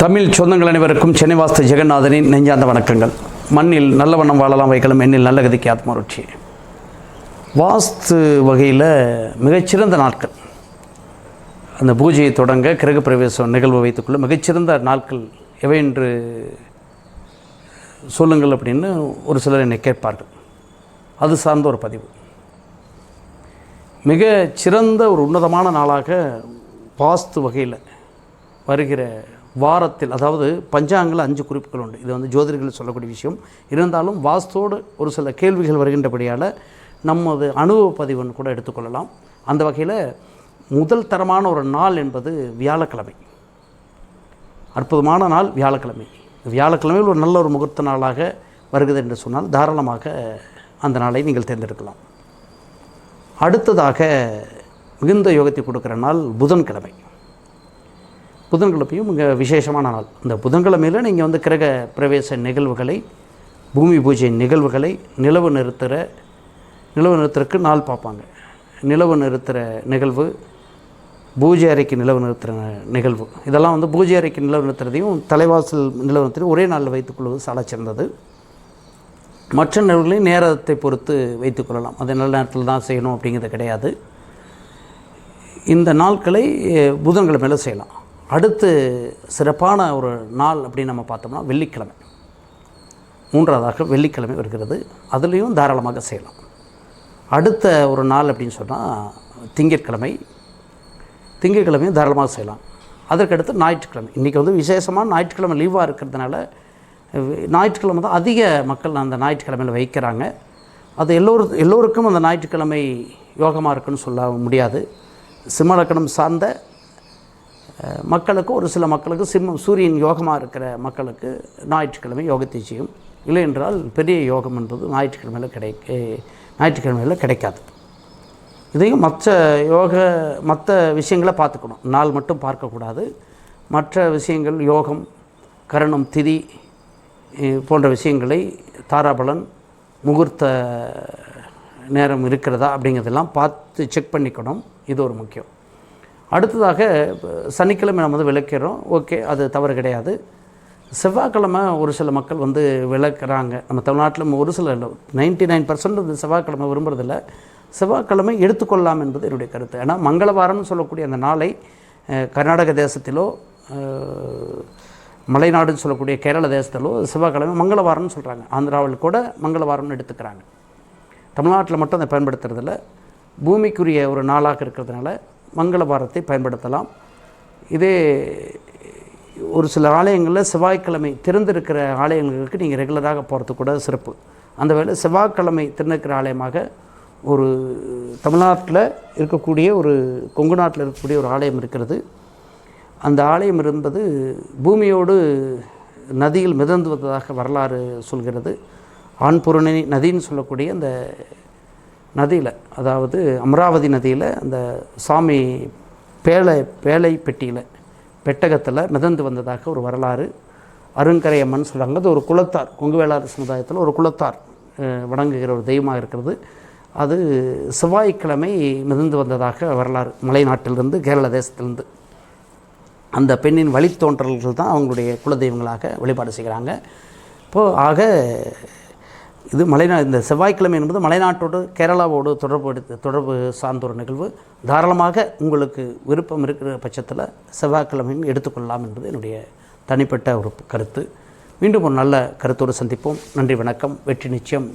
தமிழ் சொந்தங்கள் அனைவருக்கும் சென்னை வாஸ்து ஜெகநாதனின் நெஞ்சாந்த வணக்கங்கள். மண்ணில் நல்ல வண்ணம் வாழலாம் வைக்கலாம் எண்ணில் நல்ல கதிக்கு ஆத்மருட்சி. வாஸ்து வகையில் மிகச்சிறந்த நாட்கள். அந்த பூஜையை தொடங்க கிரக பிரவேசம் நிகழ்வு வைத்துக்கொள்ள மிகச்சிறந்த நாட்கள் எவை என்று சொல்லுங்கள் அப்படின்னு ஒரு சிலர் என்னை கேட்பார்கள். அது சார்ந்த ஒரு பதிவு. மிக சிறந்த ஒரு உன்னதமான நாளாக வாஸ்து வகையில் வருகிற வாரத்தில் அதாவது பஞ்சாங்கில் அஞ்சு குறிப்புகள் உண்டு. இது வந்து ஜோதிடர்கள் சொல்லக்கூடிய விஷயம். இருந்தாலும் வாஸ்தோடு ஒரு சில கேள்விகள் வருகின்றபடியால் நமது அனுபவ பதிவுன்னு கூட எடுத்துக்கொள்ளலாம். அந்த வகையில் முதல் தரமான ஒரு நாள் என்பது வியாழக்கிழமை. அற்புதமான நாள் வியாழக்கிழமை. வியாழக்கிழமையில் ஒரு நல்ல ஒரு முகூர்த்த நாளாக வருகிறது என்று சொன்னால் தாராளமாக அந்த நாளை நீங்கள் தேர்ந்தெடுக்கலாம். அடுத்ததாக மிகுந்த யோகத்தை கொடுக்குற நாள் புதன்கிழமை. புதன்கிழமையும் மிக விசேஷமான நாள். இந்த புதன்கிழமையில் நீங்கள் வந்து கிரக பிரவேச நிகழ்வுகளை பூமி பூஜை நிகழ்வுகளை நிலவு நிறுத்துகிற நிலவு நிறுத்துறதுக்கு நாள் பார்ப்பாங்க. நிலவு நிறுத்துகிற நிகழ்வு பூஜை அறைக்கு நிலவு நிறுத்துகிற நிகழ்வு. இதெல்லாம் வந்து பூஜை அறைக்கு நிலவு நிறுத்துறதையும் தலைவாசல் நிலவு நிறுத்துறதையும் ஒரே நாளில் வைத்துக்கொள்வது சாலை சிறந்தது. மற்ற நிலவுகளையும் நேரத்தை பொறுத்து வைத்துக்கொள்ளலாம் அது நல்ல நேரத்தில் தான் செய்யணும் அப்படிங்கிறது கிடையாது. இந்த நாட்களை புதன்கிழமையில் செய்யலாம். அடுத்து சிறப்பான ஒரு நாள் அப்படின்னு நம்ம பார்த்தோம்னா வெள்ளிக்கிழமை. மூன்றாவதாக வெள்ளிக்கிழமை வருகிறது. அதுலேயும் தாராளமாக செய்யலாம். அடுத்த ஒரு நாள் அப்படின்னு சொன்னால் திங்கட்கிழமை. திங்கட்கிழமையும் தாராளமாக செய்யலாம். அதற்கடுத்து ஞாயிற்றுக்கிழமை. இன்றைக்கி வந்து விசேஷமான ஞாயிற்றுக்கிழமை லீவாக இருக்கிறதுனால ஞாயிற்றுக்கிழமை தான் அதிக மக்கள் அந்த ஞாயிற்றுக்கிழமையில் வைக்கிறாங்க. அது எல்லோரும் எல்லோருக்கும் அந்த ஞாயிற்றுக்கிழமை யோகமாக இருக்குன்னு சொல்ல முடியாது. சிம்மலக்கணம் சார்ந்த மக்களுக்கு ஒரு சில மக்களுக்கு சிம்மம் சூரியன் யோகமாக இருக்கிற மக்களுக்கு ஞாயிற்றுக்கிழமை யோகத்தை செய்யும். இல்லை என்றால் பெரிய யோகம் என்பது ஞாயிற்றுக்கிழமையில் கிடை ஞாயிற்றுக்கிழமையில் கிடைக்காது. இதையும் மற்ற யோக மற்ற விஷயங்களை பார்த்துக்கணும். நாள் மட்டும் பார்க்கக்கூடாது. மற்ற விஷயங்கள் யோகம் கரணம் திதி போன்ற விஷயங்களை தாராபலன் முகூர்த்த நேரம் இருக்கிறதா அப்படிங்கிறதெல்லாம் பார்த்து செக் பண்ணிக்கணும். இது ஒரு முக்கியம். அடுத்ததாக சனிக்கிழமை நம்ம வந்து விளக்கிறோம் ஓகே அது தவறு கிடையாது. செவ்வாய்க்கிழமை ஒரு சில மக்கள் வந்து விளக்குறாங்க. நம்ம தமிழ்நாட்டில் ஒரு சில நைன்டி நைன் பர்சன்ட் வந்து செவ்வாய்க்கிழமை விரும்புறதில்ல. செவ்வாய்க்கிழமை எடுத்துக்கொள்ளலாம் என்பது என்னுடைய கருத்து. ஏன்னா மங்களவாரம்னு சொல்லக்கூடிய அந்த நாளை கர்நாடக தேசத்திலோ மலைநாடுன்னு சொல்லக்கூடிய கேரள தேசத்திலோ செவ்வாய்க்கிழமை மங்களவாரம்னு சொல்கிறாங்க ஆந்திராவில் கூட மங்களவாரம்னு எடுத்துக்கிறாங்க. தமிழ்நாட்டில் மட்டும் அதை பயன்படுத்துறதில்ல. பூமிக்குரிய ஒரு நாளாக இருக்கிறதுனால மங்கள வாரத்தை பயன்படுத்தலாம். இதே ஒரு சில ஆலயங்களில் செவ்வாய்க்கிழமை திறந்திருக்கிற ஆலயங்களுக்கு நீங்கள் ரெகுலராக போகிறது கூட சிறப்பு. அந்த வேளை செவ்வாய்க்கிழமை திறந்திருக்கிற ஆலயமாக ஒரு தமிழ்நாட்டில் இருக்கக்கூடிய ஒரு கொங்கு நாட்டில் இருக்கக்கூடிய ஒரு ஆலயம் இருக்கிறது. அந்த ஆலயம் என்பது பூமியோடு நதியில் மிதந்து வந்ததாக வரலாறு சொல்கிறது. ஆண்புரணி நதின்னு சொல்லக்கூடிய அந்த நதியில் அதாவது அமராவதி நதியில் அந்த சாமி பேழை பேழை பெட்டியில் பெட்டகத்தில் மிதந்து வந்ததாக ஒரு வரலாறு. அருங்கரை அம்மன் சொல்கிறாங்க அது ஒரு குலத்தார் கொங்கு சமுதாயத்தில் ஒரு குலத்தார் வணங்குகிற ஒரு தெய்வமாக இருக்கிறது. அது செவ்வாய்க்கிழமை மிதந்து வந்ததாக வரலாறு மலைநாட்டிலிருந்து கேரள தேசத்திலிருந்து. அந்த பெண்ணின் வழித்தோன்றல்கள் தான் அவங்களுடைய குலதெய்வங்களாக வழிபாடு செய்கிறாங்க. இப்போது ஆக இது மலைநா இந்த செவ்வாய்க்கிழமை என்பது மலைநாட்டோடு கேரளாவோடு தொடர்பு எடுத்து தொடர்பு சார்ந்த ஒரு நிகழ்வு. தாராளமாக உங்களுக்கு விருப்பம் இருக்கிற பட்சத்தில் செவ்வாய்க்கிழமையும் எடுத்துக்கொள்ளலாம் என்பது என்னுடைய தனிப்பட்ட ஒரு கருத்து. மீண்டும் ஒரு நல்ல கருத்தோடு சந்திப்போம். நன்றி வணக்கம். வெற்றி நிச்சயம்.